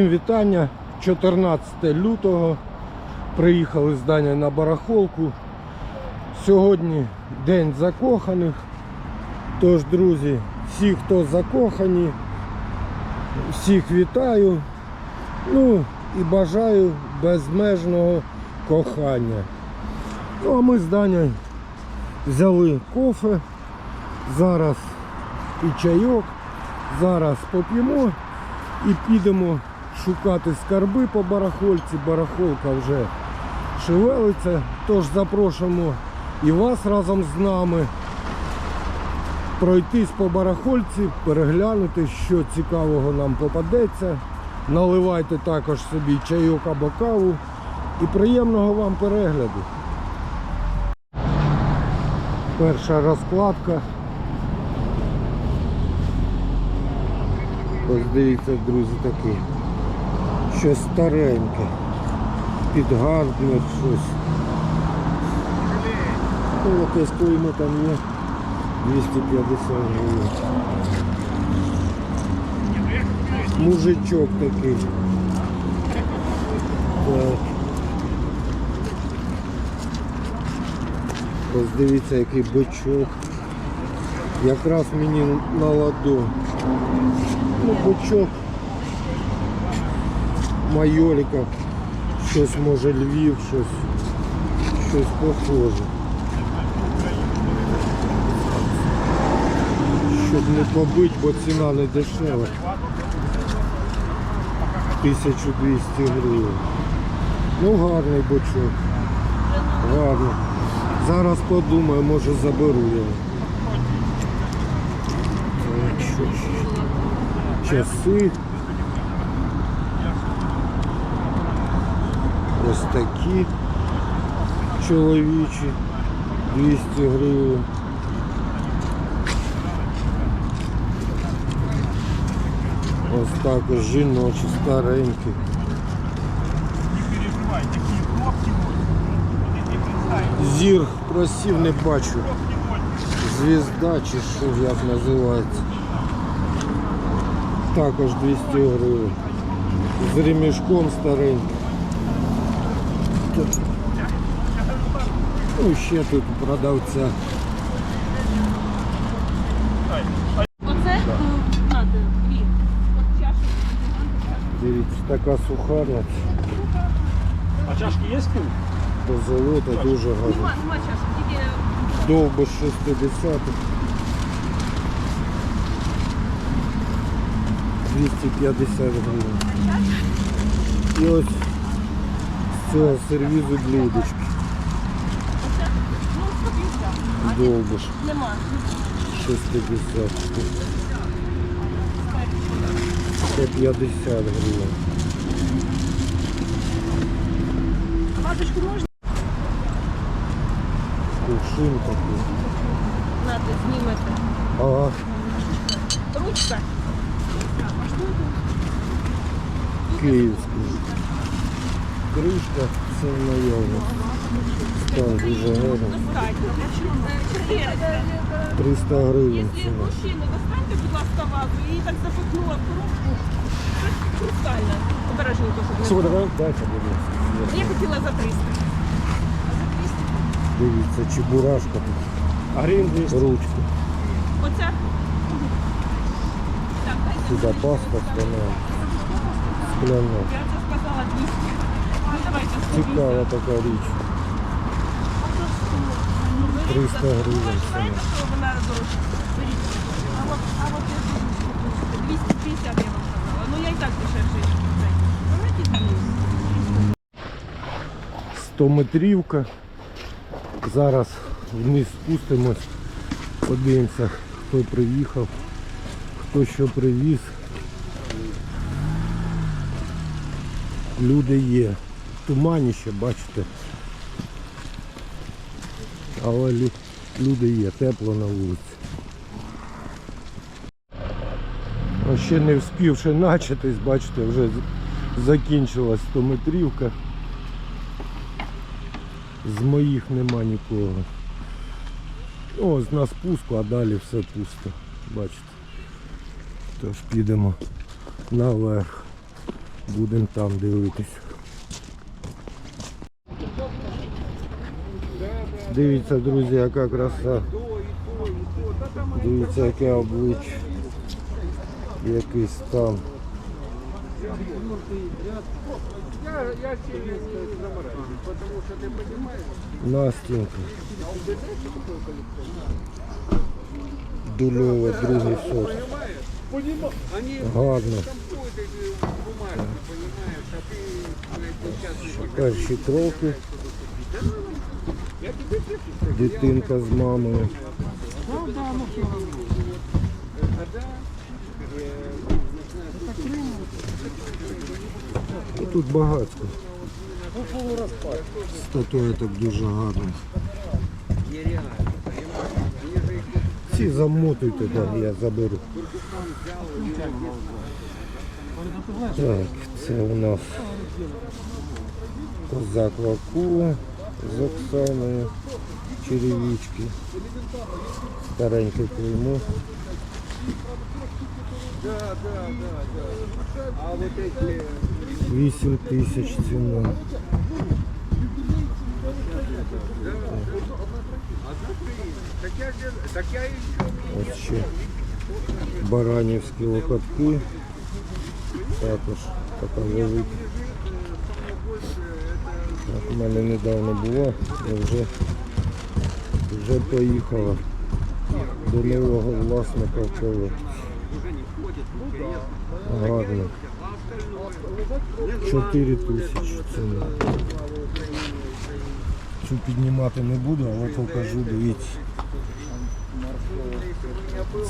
Всім вітання. 14 лютого. Приїхали з Даня на барахолку. Сьогодні день закоханих. Тож, друзі, всі, хто закохані, всіх вітаю. Ну і бажаю безмежного кохання. Ну а ми з Данєю взяли кофе. Зараз і чайок. Зараз поп'ємо і підемо шукати скарби по барахольці. Барахолка вже шевелиться. Тож запрошуємо і вас разом з нами пройтись по барахольці, переглянути, що цікавого нам попадеться. Наливайте також собі чайок або каву і приємного вам перегляду. Перша розкладка. Ось дивіться, друзі, таке. Щось стареньке. Підгардне щось. Ну, якесь клеймо там є. 250 гривень. Мужичок такий. Так. Ось дивіться, який бичок. Якраз мені на ладу. Ну, бичок. Майоліка. Щось може Львів, щось. Щось похоже. Щоб не побить, бо ціна не дешева. 1200 гривень. Ну гарний бочок. Гарно. Зараз подумаю, може заберу його. Так. Часи. Ось такі чоловічі. 200 гривень. Ось також жіночі, старенькі. Зір просів не бачу. Звізда чи що як називається. Також 200 гривень. З ремішком стареньким. Тут. Ну ще тут продавця. Оце надо дві. От чашки. Дивіться, така сухарна. А чашки є пул? Позолота дуже гарна. Нема, нема чашки, тільки Довбиш 60 250 гривень. І ось з цього сервізу. Ну, 150. Довбиш Нема. 650. 150 гривень. Ваточку можна? Кувшин такий. Надо, знімете. Ага. Ручка. Київський. Кришка це наявно. Так, дуже гарно. Достатньо. Чотири. 300 гривень Якщо ціна. мужчини, достаньте, будь ласка, вазу. Її так запихнула в коробку. Це хрустальна. Обережненько, щоб не Всього впало. давай, дайте, будь ласка. Я хотіла за 300. А за 200? Дивіться, чебурашка тут. А гривень 200. Ручка. Оця? Так, дайте. Сюди паста скляна. Скляна. Я це сказала 200. Давайте 150. Цікава така річ. 300 гривень вона? А от, я тут 250 я вам сказала. Ну, я і так дешевше. цей. Давайте знизу. 100 метрівка. Зараз вниз спустимось, подивимося, хто приїхав, хто що привіз. Люди є. Туманіще, бачите. Але люди є, тепло на вулиці. Ще не вспівши начатись, бачите, вже закінчилась 100 метрівка. З моїх нема нікого. Ось на спуску, а далі все пусто. Бачите. Тож підемо наверх. Будемо там дивитись. Дивіться, друзі, яка краса. Дивіться, яке обличчя. Який стан. Настенька. Дульова, другий сорт. Гарно. Перші кроки. Дитинка з мамою. І тут багатько. Статуеток дуже гарних. Ці замотуйте, да, я заберу. Так, це у нас козак Вакула з Оксаною, черевички, стареньке клеймо. Вісім тисяч ціна. Ось ще баранівські локотки. Також така велика. У мене недавно була, я вже, вже поїхала до нового власника в колекцію. Гарно. 4 тисячі ціна. Цю піднімати не буду, але покажу, дивіться.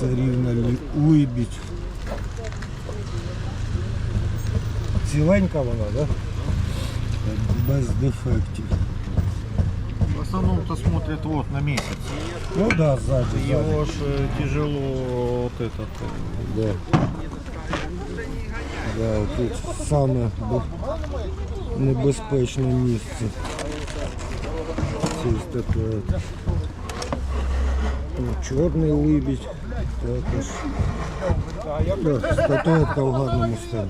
Це рівна лі- либідь. Ціленька вона, так? Да? Без дефектів. В основном-то смотрят вот на месяц. Ну да, сзади. сзади. Его ж э, тяжело вот этот. э, Да. Да, тут саме бе- небезпечне місце. Ці статуетки. Ну, Чорний либідь. Також. Да, статуетка в гарному стані.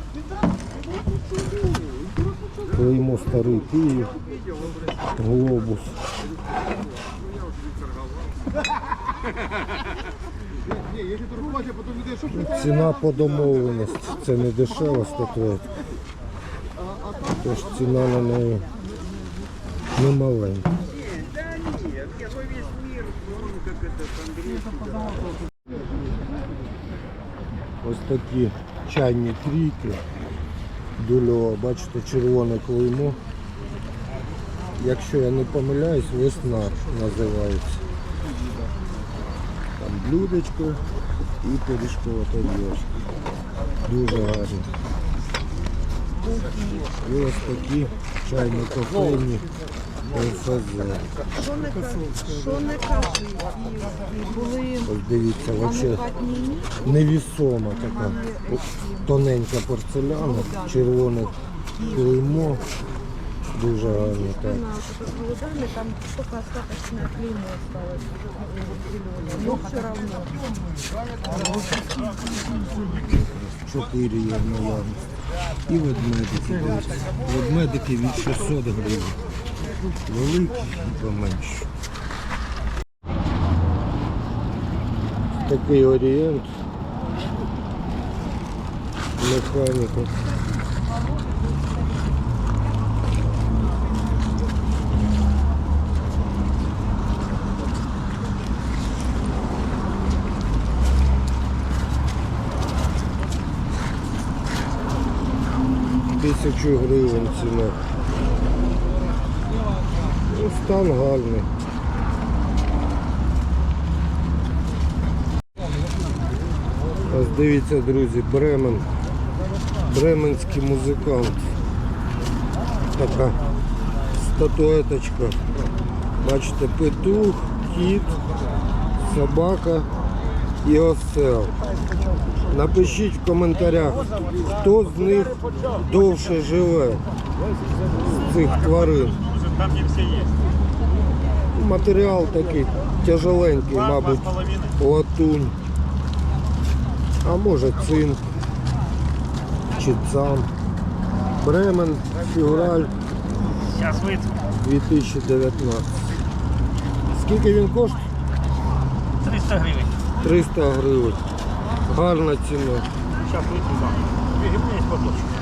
Клеймо старий Київ. Глобус. Ціна по домовленості. Це не дешева статуетка. Тож ціна на неї не маленька. Ось такі чайні трійки. Дульова, бачите, червоне клеймо. Якщо я не помиляюсь, весна називається. Там блюдечко і пиріжкова тарілочка. Дуже гарно. І ось такі чайні кофейні. Що не Ось дивіться, невісома така тоненька порцеляна, червоне клеймо. Дуже гарно там только остаточное клеймо осталось. Чотири є в наявності. І ведмедики. Ведмедики від 600 гривень. Великі і поменші. Такий орієнт. Механіка. Тисячу гривень ціна. Стан гарний. Ось дивіться, друзі, Бремен. Бременський музикант. Така статуеточка. Бачите, петух, кіт, собака і осел. Напишіть в коментарях, хто з них довше живе з цих тварин. Там не все есть. Матеріал такий тяжеленький, мабуть, латунь. А може цинк чи цам. Бремен, февраль 2019. Скільки він коштує? 300 гривень. 300 гривень. Гарна ціна. Зараз вийду, так. Дві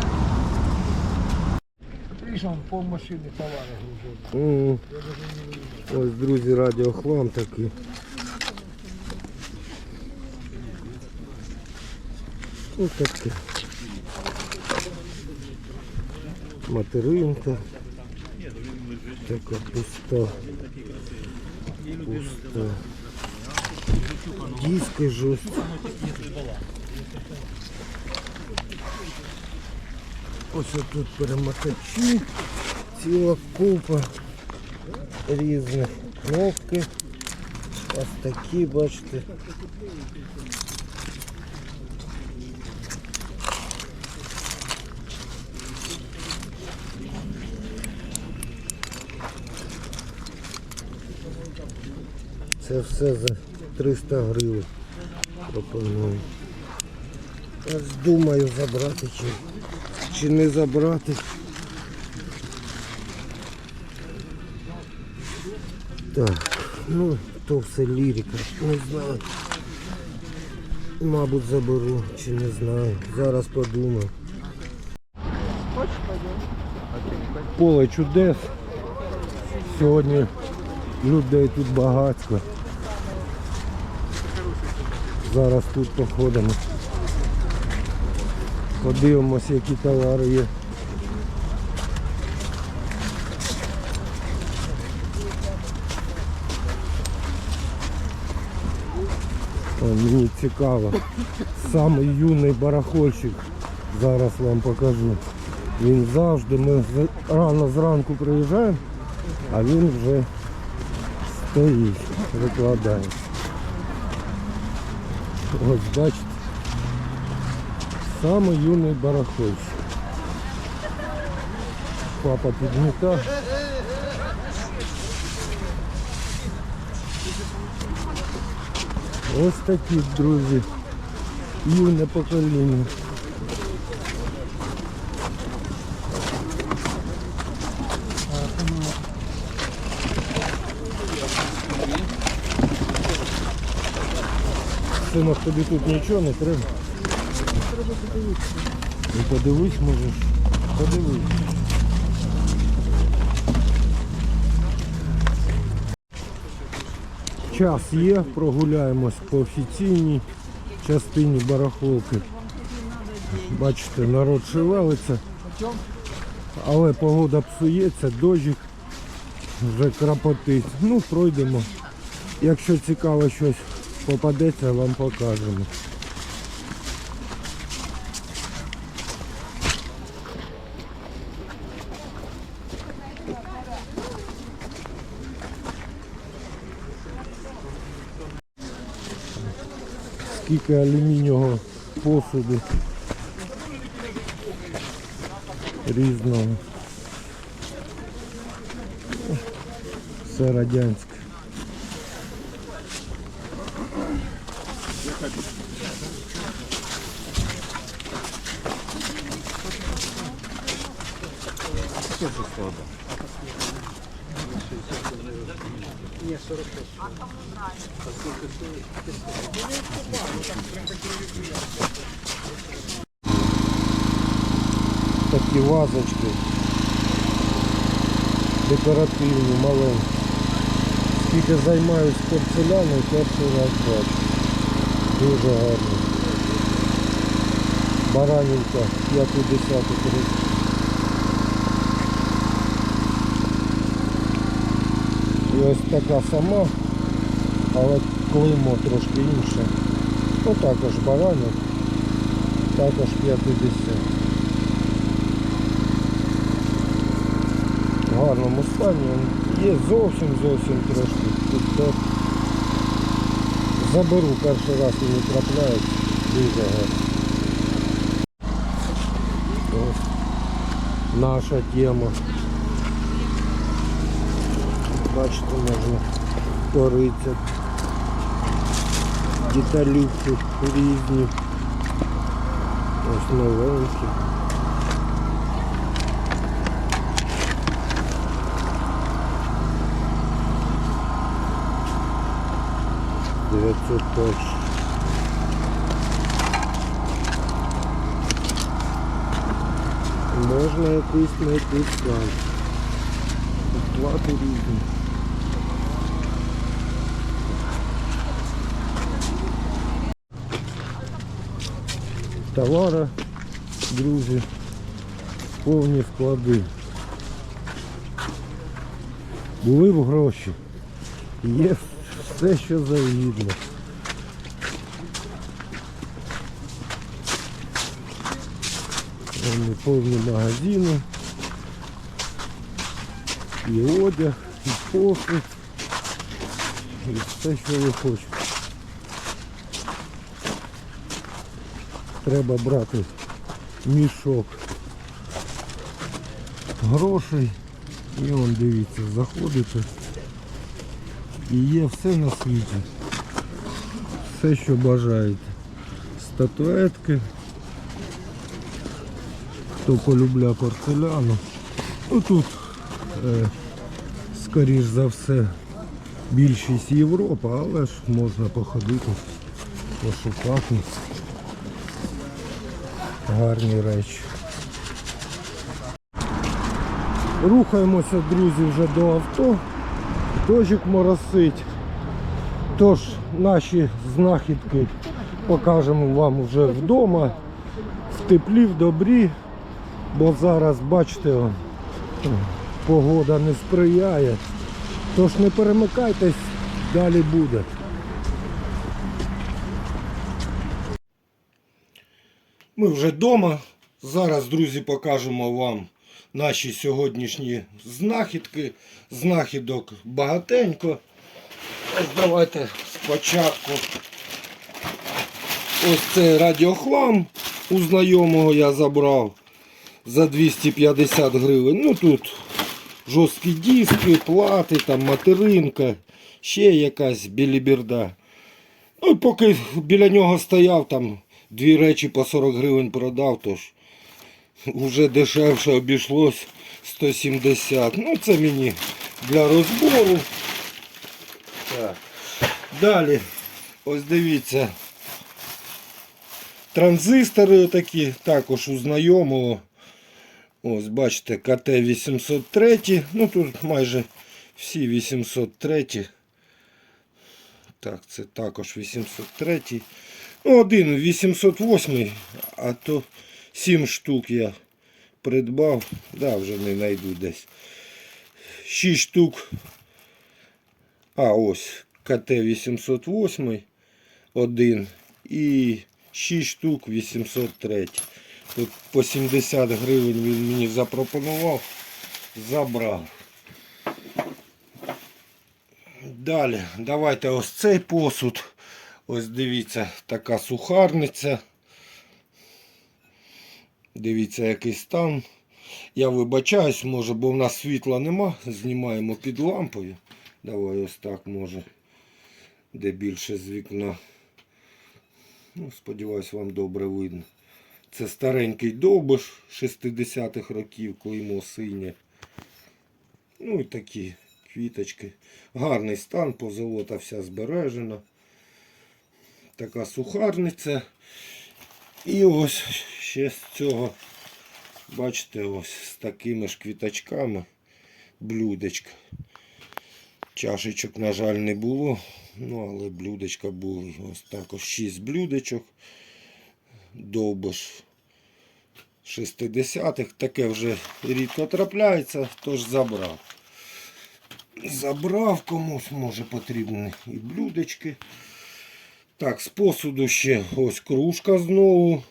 гривні є поточки. Видишь, он пол машины товара грузит. М. Ось, друзі, радіохлам такий. Ось таке. Материнка. Така пуста. Пуста. Диски жорсткі. Ось тут перемотачі. Ціла купа різних кнопки. Ось такі, бачите. Це все за 300 гривень пропоную. Ось думаю забрати чи, чи не забрати. Так, ну то все лірика. Не знаю. Мабуть, заберу чи не знаю. Зараз подумаю. Поле чудес. Сьогодні людей тут багатько. Зараз тут походимо. Подивимося, які товари є. О, Мені цікаво. Самий юний барахольщик. Зараз вам покажу. Він завжди, ми рано зранку приїжджаємо, а він вже стоїть, викладає. Ось бачите. Самий юний барахольщик. Папа підмітав. Ось такі, друзі, юне покоління. Синок, тобі тут нічого не треба. Ну подивись можеш. Подивись. Час є, прогуляємось по офіційній частині барахолки. Бачите, народ шевелиться. Але погода псується, дощик вже крапотить. Ну, пройдемо. Якщо цікаво щось попадеться, вам покажемо. Скільки алюмінієвого посуду різного. Все радянське. Такі вазочки. Декоративні, маленькі. Скільки займаюсь порцеляною, перший раз бачу. Дуже гарно. Баранівка 50 І ось така сама, але клеймо трошки інше. Ну також баранів, також 50. В гарному стані. Є зовсім зовсім трошки. Тут. Заберу перший раз і не трапляється. Дуже гарно. Наша тема. бачите, можна порыться Деталюки різні. Ось новенькі. Дев'ятсот перший. Можна якусь знайти сам. Плати різні. Товара, друзі, повні склади. Були б гроші. Є все, що завгідно. Вони повні магазини. І одяг, і посуд, і все, що ви хочете. Треба брати мішок грошей. І он дивіться, заходите. І є все на світі. Все, що бажаєте. Статуетки. Хто полюбляє порцеляну. Ну тут, е, скоріш за все, більшість Європа, але ж можна походити, пошукати. Гарні речі. Рухаємося, друзі, вже до авто. Дощик моросить. Тож наші знахідки покажемо вам вже вдома. В теплі, в добрі. Бо зараз, бачите, погода не сприяє. Тож не перемикайтесь, далі буде. Ми вже вдома. Зараз, друзі, покажемо вам наші сьогоднішні знахідки. Знахідок багатенько. Ось давайте спочатку. Ось цей радіохлам у знайомого я забрав за 250 гривень. Ну тут жорсткі диски, плати, там материнка, ще якась біліберда. Ну і поки біля нього стояв, там дві речі по 40 гривень продав, тож вже дешевше обійшлось 170. Ну це мені для розбору. Так. Далі, ось дивіться. Транзистори такі, також у знайомого. Ось, бачите, КТ-803. Ну тут майже всі 803. Так, це також 803. Ну, один 808, а то 7 штук я придбав. Да, вже не знайду десь. 6 штук. А, ось КТ-808. Один. І 6 штук 803. Тут по 70 гривень він мені запропонував. Забрав. Далі, давайте ось цей посуд. Ось дивіться, така сухарниця. Дивіться, який стан. Я вибачаюсь, може, бо в нас світла нема. Знімаємо під лампою. Давай ось так може. Де більше з вікна. Ну, сподіваюсь, вам добре видно. Це старенький довбиш 60-х років, клеймо синє. Ну і такі квіточки. Гарний стан, позолота вся збережена. Така сухарниця. І ось ще з цього, бачите, ось з такими ж квіточками блюдечка. Чашечок, на жаль, не було. Ну, але блюдечка були. Ось також 6 блюдечок. Довбиш 60-х. Таке вже рідко трапляється, тож забрав. Забрав комусь, може потрібні і блюдечки. Так, з посуду ще ось кружка знову.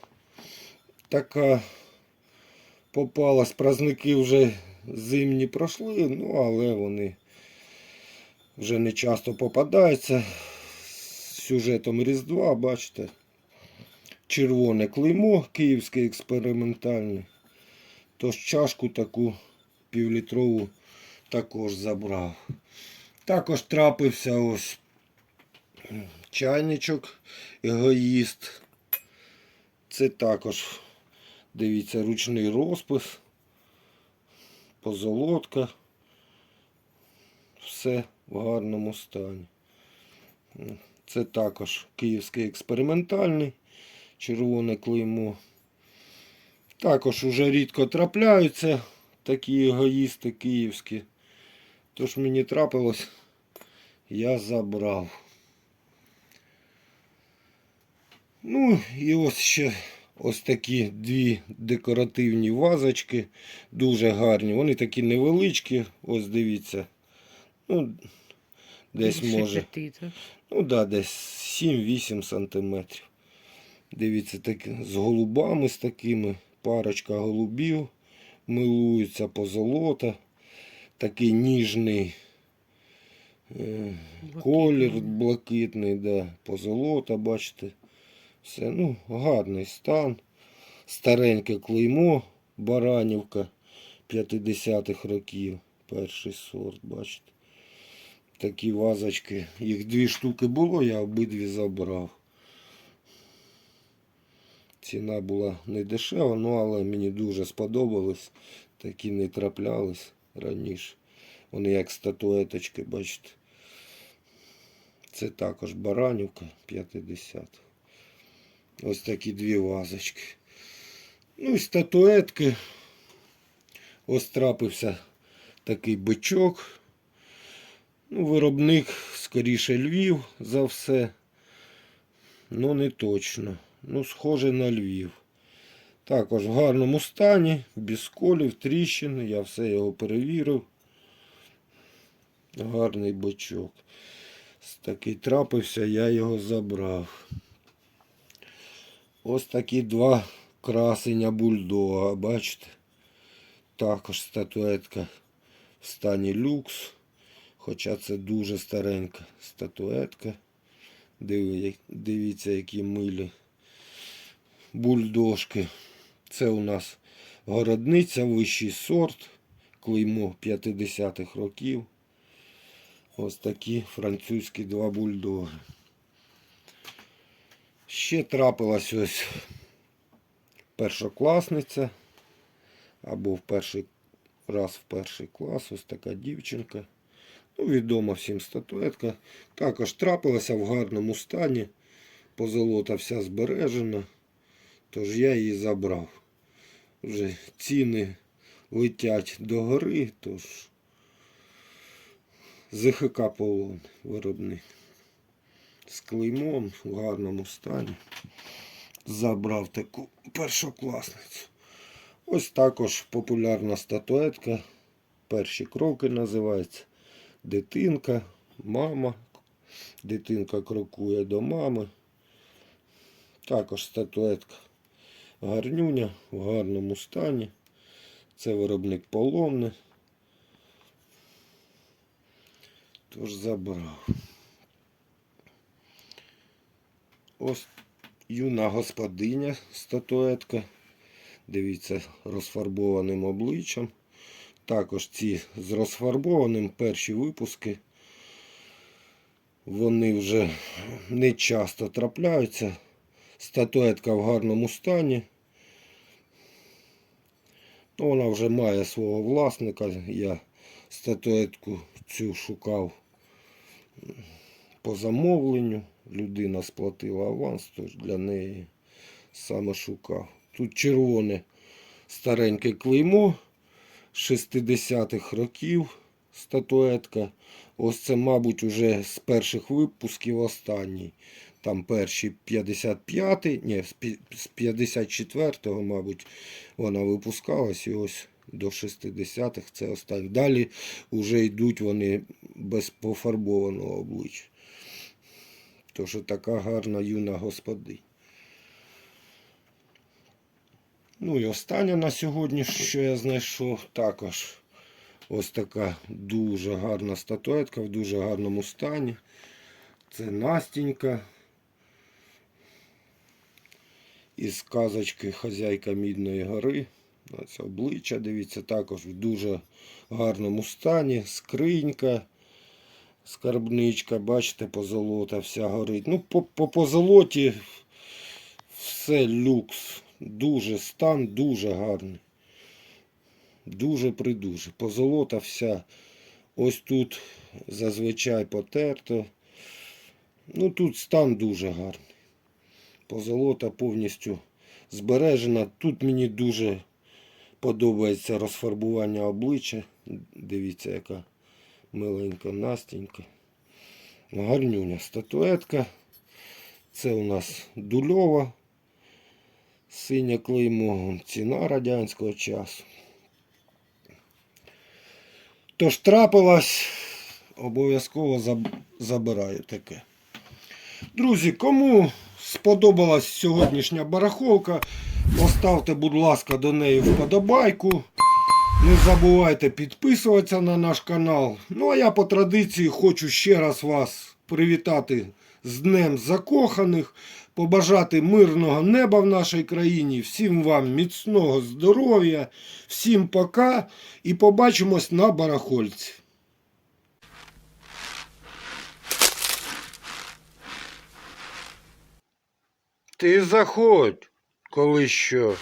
Така попалась. Праздники вже зимні пройшли, ну але вони вже не часто попадаються. З сюжетом Різдва, бачите. Червоне клеймо київське експериментальне. Тож чашку таку півлітрову також забрав. Також трапився ось чайничок егоїст. Це також, дивіться, ручний розпис, позолотка. Все в гарному стані. Це також київський експериментальний, червоне клеймо. Також уже рідко трапляються такі егоїсти київські. Тож мені трапилось, я забрав. Ну і ось ще ось такі дві декоративні вазочки. Дуже гарні. Вони такі невеличкі. Ось дивіться. Ну, десь Більше може. п'яти, так? Ну да, десь 7-8 сантиметрів. Дивіться, так, з голубами з такими. Парочка голубів милуються позолота. Такий ніжний е, колір блакитний, да, позолота, бачите. Все, ну, гарний стан. Стареньке клеймо, Баранівка 50-х років. Перший сорт, бачите. Такі вазочки. Їх дві штуки було, я обидві забрав. Ціна була не дешева, ну але мені дуже сподобались. Такі не траплялись раніше. Вони як статуеточки, бачите. Це також Баранівка 50. Ось такі дві вазочки. Ну і статуетки. Ось трапився такий бичок. Ну, виробник скоріше Львів за все. Ну не точно. Ну, схоже на Львів. Також в гарному стані, без колів, тріщин. Я все його перевірив. Гарний бочок. Такий трапився, я його забрав. Ось такі два красення бульдога, бачите? Також статуетка в стані люкс. Хоча це дуже старенька статуетка. Дивіться, які милі бульдожки. Це у нас городниця, вищий сорт, клеймо 50-х років. Ось такі французькі два бульдоги. Ще трапилась ось першокласниця. Або в перший раз в перший клас. Ось така дівчинка. Ну, відома всім статуетка. Також трапилася в гарному стані. Позолота вся збережена. Тож я її забрав. Вже ціни летять до гори, тож ЗХК полон виробник. З клеймом в гарному стані. Забрав таку першокласницю. Ось також популярна статуетка. Перші кроки називається. Дитинка, мама. Дитинка крокує до мами. Також статуетка гарнюня в гарному стані. Це виробник поломне. Тож забрав. Ось юна господиня статуетка. Дивіться, розфарбованим обличчям. Також ці з розфарбованим перші випуски. Вони вже не часто трапляються. Статуетка в гарному стані. Ну, Вона вже має свого власника. Я статуетку цю шукав по замовленню. Людина сплатила аванс, тож для неї саме шукав. Тут червоне стареньке клеймо 60-х років статуетка. Ось це, мабуть, уже з перших випусків останній. Там перші 55-й, ні, з 54-го, мабуть, вона випускалась і ось до 60-х це останній. Далі вже йдуть вони без пофарбованого обличчя. Тож така гарна юна господиня. Ну і останнє на сьогодні, що я знайшов, також ось така дуже гарна статуетка в дуже гарному стані. Це Настінька. Із казочки Хазяйка Мідної гори. Ось обличчя, дивіться, також в дуже гарному стані. Скринька, скарбничка, бачите, позолота вся горить. Ну, по, по позолоті все люкс. Дуже стан, дуже гарний. Дуже придуже. Позолота вся. Ось тут зазвичай потерто. Ну тут стан дуже гарний. Позолота повністю збережена. Тут мені дуже подобається розфарбування обличчя. Дивіться, яка миленька Настенька. Гарнюня статуетка. Це у нас дульова. Синє клеймо, ціна радянського часу. Тож трапилось, обов'язково забираю таке. Друзі, кому сподобалась сьогоднішня барахолка, поставте, будь ласка, до неї вподобайку. Не забувайте підписуватися на наш канал. Ну а я по традиції хочу ще раз вас привітати з Днем Закоханих, побажати мирного неба в нашій країні, всім вам міцного здоров'я, всім пока і побачимось на барахольці. Ти заходь, коли що.